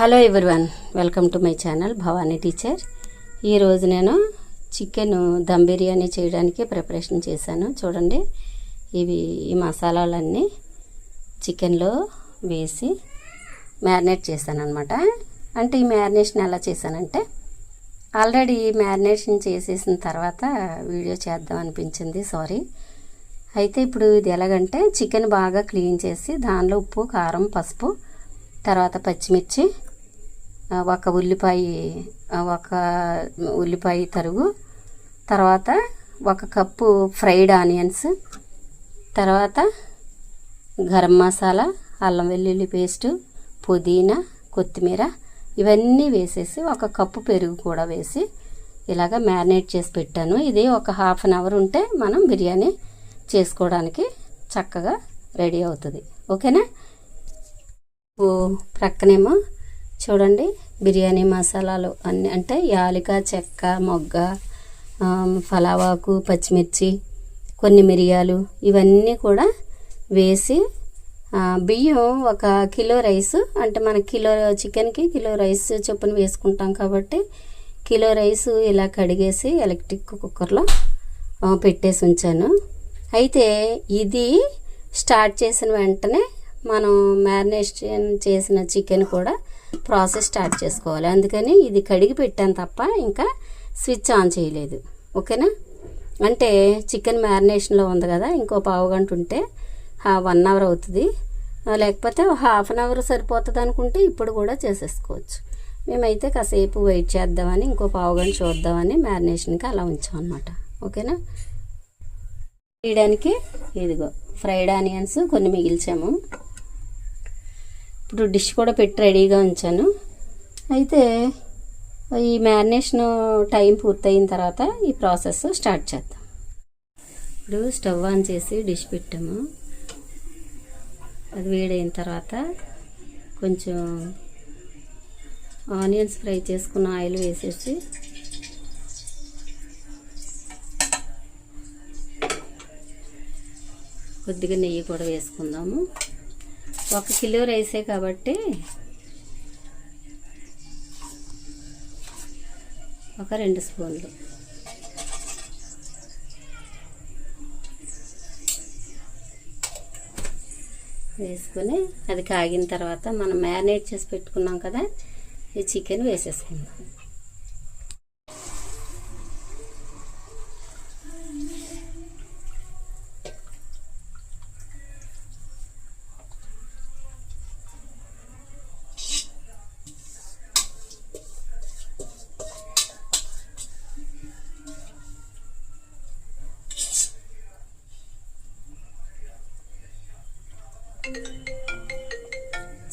Hello everyone welcome to my channel Bhavani teacher. ఈరోజు నేను chicken dum biryani చేయడానికి ప్రిపరేషన్ చేశాను. చూడండి ఇవి ఈ మసాలాలన్నీ చికెన్లో వేసి మ్యారినేట్ చేశాను అనమాట అంటే ఈ మ్యారినేషన్ ఎలా చేశానంటే ఆల్రెడీ మ్యారినేషన్ చేసేసిన తర్వాత వీడియో చేద్దాం అనిపించింది సారీ. అయితే ఇప్పుడు ఇది ఎలాగంటే చికెన్ బాగా క్లీన్ చేసి దానిలో ఉప్పు కారం పసుపు తర్వాత పచ్చిమిర్చి ఒక ఉల్లిపాయ ఒక ఉల్లిపాయ తరుగు తర్వాత ఒక కప్పు ఫ్రైడ్ ఆనియన్స్ తర్వాత గరం మసాలా అల్లం వెల్లుల్లి పేస్టు పుదీనా కొత్తిమీర ఇవన్నీ వేసేసి ఒక కప్పు పెరుగు కూడా వేసి ఇలాగ మ్యారినేట్ చేసి పెట్టాను. ఇది ఒక హాఫ్ అన్ అవర్ ఉంటే మనం బిర్యానీ చేసుకోవడానికి చక్కగా రెడీ అవుతుంది. ఓకేనా? ఓ ప్రక్కనేమో చూడండి బిర్యానీ మసాలాలు అన్ని అంటే యాలిక చెక్క మొగ్గ ఫలావాకు పచ్చిమిర్చి కొన్ని మిరియాలు ఇవన్నీ కూడా వేసి బియ్యం ఒక కిలో రైస్ అంటే మన కిలో చికెన్కి కిలో రైస్ చొప్పున వేసుకుంటాం కాబట్టి కిలో రైస్ ఇలా కడిగేసి ఎలక్ట్రిక్ కుక్కర్లో పెట్టేసి ఉంచాను. అయితే ఇది స్టార్ట్ చేసిన వెంటనే మనం మ్యారినేషన్ చేసిన చికెన్ కూడా ప్రాసెస్ స్టార్ట్ చేసుకోవాలి. అందుకని ఇది కడిగి పెట్టాను తప్ప ఇంకా స్విచ్ ఆన్ చేయలేదు. ఓకేనా? అంటే చికెన్ మ్యారినేషన్లో ఉంది కదా ఇంకో పావు గంట ఉంటే వన్ అవర్ అవుతుంది. లేకపోతే హాఫ్ అన్ అవర్ సరిపోతుంది అనుకుంటే ఇప్పుడు కూడా చేసేసుకోవచ్చు. మేమైతే కాసేపు వెయిట్ చేద్దామని ఇంకో పావు గంట చూద్దామని మ్యారినేషన్కి అలా ఉంచాం అనమాట ఓకేనా? చేయడానికి ఇదిగో ఫ్రైడ్ ఆనియన్స్ కొన్ని మిగిల్చాము. ఇప్పుడు డిష్ కూడా పెట్టి రెడీగా ఉంచాను. అయితే ఈ మ్యారినేషన్ టైం పూర్తయిన తర్వాత ఈ ప్రాసెస్ స్టార్ట్ చేద్దాం. ఇప్పుడు స్టవ్ ఆన్ చేసి డిష్ పెట్టాము. అది వేడైన తర్వాత కొంచెం ఆనియన్స్ ఫ్రై చేసుకున్న ఆయిల్ వేసేసి కొద్దిగా నెయ్యి కూడా వేసుకుందాము. ఒక కిలో రైసే కాబట్టి ఒక రెండు స్పూన్లు. వేసుకొని అది కాగిన తర్వాత మనం మ్యారినేట్ చేసి పెట్టుకున్నాం కదా ఈ చికెన్ వేసేసుకుందాం.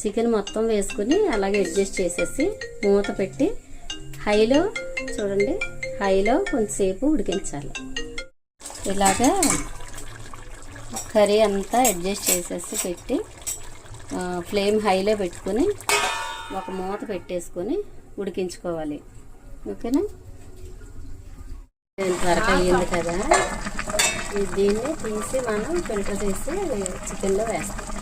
చికెన్ మొత్తం వేసుకుని అలాగే అడ్జస్ట్ చేసేసి మూత పెట్టి హైలో చూడండి హైలో కొంతసేపు ఉడికించాలి. ఇలాగా కర్రీ అంతా అడ్జస్ట్ చేసేసి పెట్టి ఫ్లేమ్ హైలో పెట్టుకొని ఒక మూత పెట్టేసుకొని ఉడికించుకోవాలి. ఓకేనా? త్వరగా అయ్యింది కదా? దీన్ని తీసి మనం ఫిల్టర్ చేసి చికెన్లో వేస్తాం.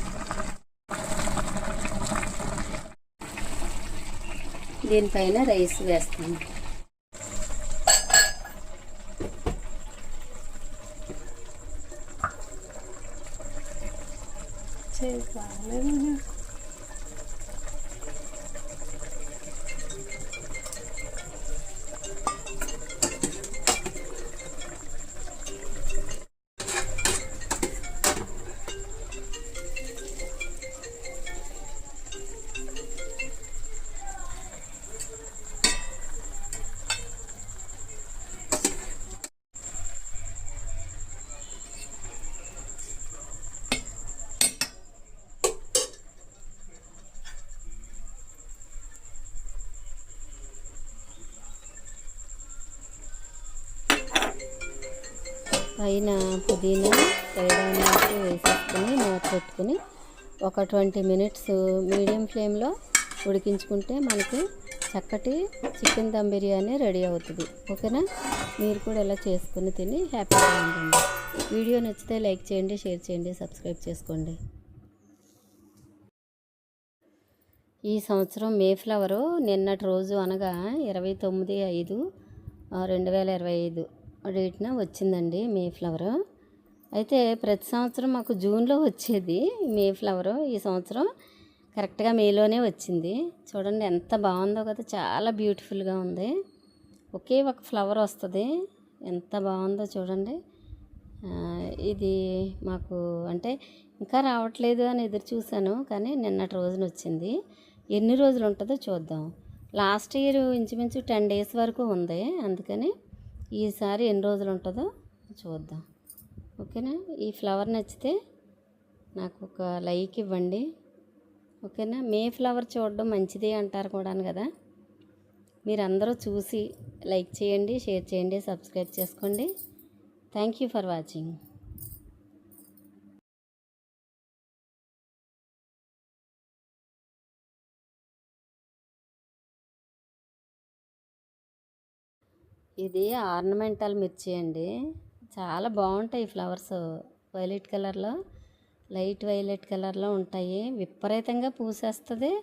దీనిపైన రైస్ వేస్తాను పైన పుదీనా ఫ్రైడ్ వేసేసుకుని మూత పెట్టుకుని ఒక ట్వంటీ మినిట్స్ మీడియం ఫ్లేమ్లో ఉడికించుకుంటే మనకి చక్కటి చికెన్ దమ్ బిర్యానీ రెడీ అవుతుంది. ఓకేనా? మీరు కూడా ఇలా చేసుకుని తిని హ్యాపీగా ఉంటుంది వీడియో నచ్చితే లైక్ చేయండి షేర్ చేయండి సబ్స్క్రైబ్ చేసుకోండి. ఈ సంవత్సరం మే ఫ్లవరు నిన్నటి రోజు అనగా ఇరవై తొమ్మిది ఐదు రెండు వేల ఇరవై ఐదు. డేట్న వచ్చిందండి మే ఫ్లవరు. అయితే ప్రతి సంవత్సరం మాకు జూన్లో వచ్చేది మే ఫ్లవరు. ఈ సంవత్సరం కరెక్ట్గా మేలోనే వచ్చింది. చూడండి ఎంత బాగుందో కదా చాలా బ్యూటిఫుల్గా ఉంది. ఒకే ఒక ఫ్లవర్ వస్తుంది. ఎంత బాగుందో చూడండి. ఇది మాకు అంటే ఇంకా రావట్లేదు అని ఎదురు చూశాను కానీ నిన్నటి రోజున వచ్చింది. ఎన్ని రోజులు ఉంటుందో చూద్దాం. లాస్ట్ ఇయర్ ఇంచుమించు టెన్ డేస్ వరకు ఉంది అందుకని ఈసారి ఎన్ని రోజులు ఉంటుందో చూద్దాం. ఓకేనా? ఈ ఫ్లవర్ నచ్చితే నాకు ఒక లైక్ ఇవ్వండి. ఓకేనా? మే ఫ్లవర్ చూడడం మంచిది అంటారు కూడా కదా. మీరందరూ చూసి లైక్ చేయండి షేర్ చేయండి సబ్స్క్రైబ్ చేసుకోండి. Thank you for watching. ఇది ఆర్నమెంటల్ మిర్చి అండి. చాలా బాగుంటాయి ఫ్లవర్స్. వైలెట్ కలర్లో లైట్ వైలెట్ కలర్లో ఉంటాయి. విపరీతంగా పూసేస్తుంది.